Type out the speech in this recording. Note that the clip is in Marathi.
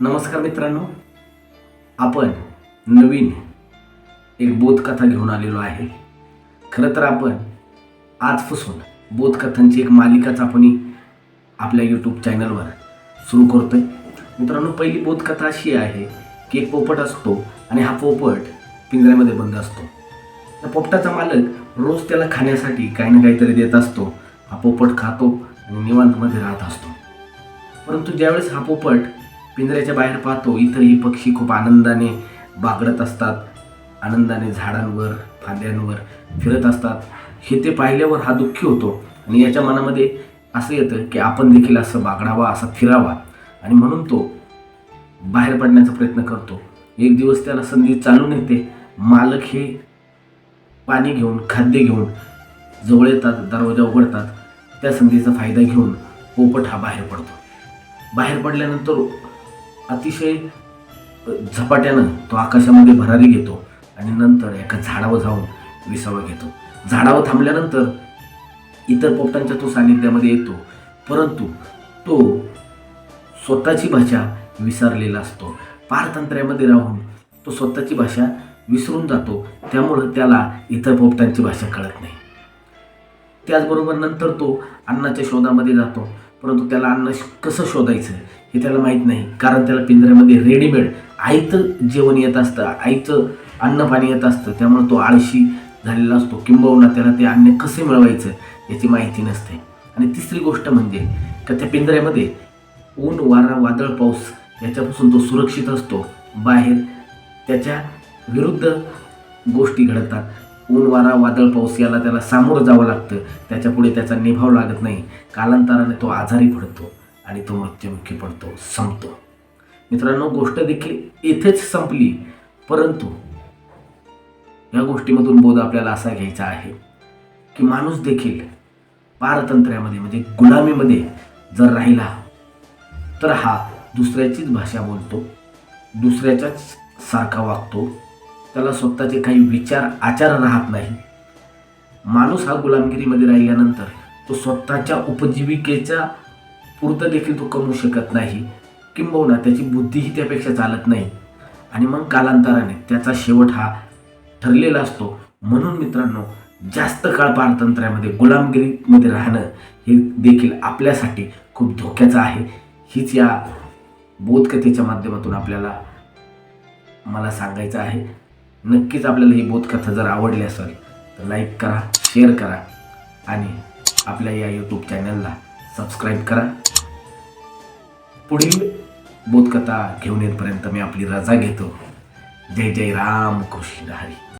नमस्कार मित्रांनो. आपण नवीन एक बोधकथा घेऊन आलेलो आहे. खरं तर आपण आजपासून बोधकथांची एक मालिकाच आपण आपल्या यूट्यूब चॅनलवर सुरू करतोय. मित्रांनो पहिली बोधकथा अशी आहे की एक पोपट असतो आणि हा पोपट पिंजऱ्यामध्ये बंद असतो. त्या पोपटाचा मालक रोज त्याला खाण्यासाठी काही ना काहीतरी देत असतो. हा पोपट खातो आणि निवांतमध्ये राहत असतो. परंतु ज्यावेळेस हा पोपट पिंजऱ्याच्या बाहेर पाहतो इतरही पक्षी खूप आनंदाने बागडत असतात. आनंदाने झाडांवर फांद्यांवर फिरत असतात. हे ते पाहिल्यावर हा दुःखी होतो. आणि याच्या मनामध्ये असं येतं की आपण देखील असं बागडावा असं फिरावा. आणि म्हणून तो बाहेर पडण्याचा प्रयत्न करतो. एक दिवस त्याला संधी चालून येते. मालक हे पाणी घेऊन खाद्य घेऊन जवळ येतात दरवाजा उघडतात. त्या संधीचा फायदा घेऊन पोपट हा बाहेर पडतो. बाहेर पडल्यानंतर अतिशय झपाट्यानं तो आकाशामध्ये भरारी घेतो आणि नंतर एका झाडावर जाऊन विसावा घेतो. झाडावर थांबल्यानंतर इतर पोपटांच्या तो सानिध्यामध्ये येतो परंतु तो स्वतःची भाषा विसरलेला असतो. पारतंत्र्यामध्ये राहून तो स्वतःची भाषा विसरून जातो त्यामुळं त्याला इतर पोपटांची भाषा कळत नाही. त्याचबरोबर नंतर तो अन्नाच्या शोधामध्ये जातो. परंतु त्याला अन्न श- कसं शोधायचं हे त्याला माहीत नाही. कारण त्याला पिंजऱ्यामध्ये रेडीमेड आईचं जेवण येत असतं आईचं अन्न पाणी येत असतं. त्यामुळे तो आळशी झालेला असतो. किंबहुना त्याला ते अन्न कसे मिळवायचं याची माहिती नसते. आणि तिसरी गोष्ट म्हणजे का त्या पिंजऱ्यामध्ये ऊन वारा वादळ पाऊस याच्यापासून तो सुरक्षित असतो. बाहेर त्याच्या विरुद्ध गोष्टी घडतात. ऊन वारा वादळ पाऊस याला त्याला सामोरं जावं लागतं. त्याच्यापुढे त्याचा निभाव लागत नाही. कालांतराने तो आजारी पडतो आणि तो मृत्युमुखी पडतो संपतो. मित्रांनो गोष्ट देखील इथेच संपली. परंतु या गोष्टीमधून बोध आपल्याला असा घ्यायचा आहे की माणूस देखील पारतंत्र्यामध्ये म्हणजे गुलामीमध्ये जर राहिला तर हा दुसऱ्याचीच भाषा बोलतो दुसऱ्याच्याच सारखा वागतो त्याला स्वतःचे काही विचार आचार राहत नाही. माणूस हा गुलामगिरीमध्ये राहिल्यानंतर तो स्वतःच्या उपजीविकेच्या पुरतं देखील तो कमवू शकत नाही किंबहुना त्याची बुद्धीही त्यापेक्षा चालत नाही. आणि मग कालांतराने त्याचा शेवट हा ठरलेला असतो. म्हणून मित्रांनो जास्त काळ पारतंत्र्यामध्ये गुलामगिरीमध्ये राहणं हे देखील आपल्यासाठी खूप धोक्याचं आहे. हीच या बोधकथेच्या माध्यमातून आपल्याला मला सांगायचं आहे. नक्कीच आपल्याला ही बोधकथा जर आवडली असेल तर लाईक करा शेअर करा आणि आपल्या या यूट्यूब चॅनलला सबस्क्राईब करा. पुढील बोधकथा घेऊन येतपर्यंत मी आपली रजा घेतो. जय जय राम कृष्ण हरी.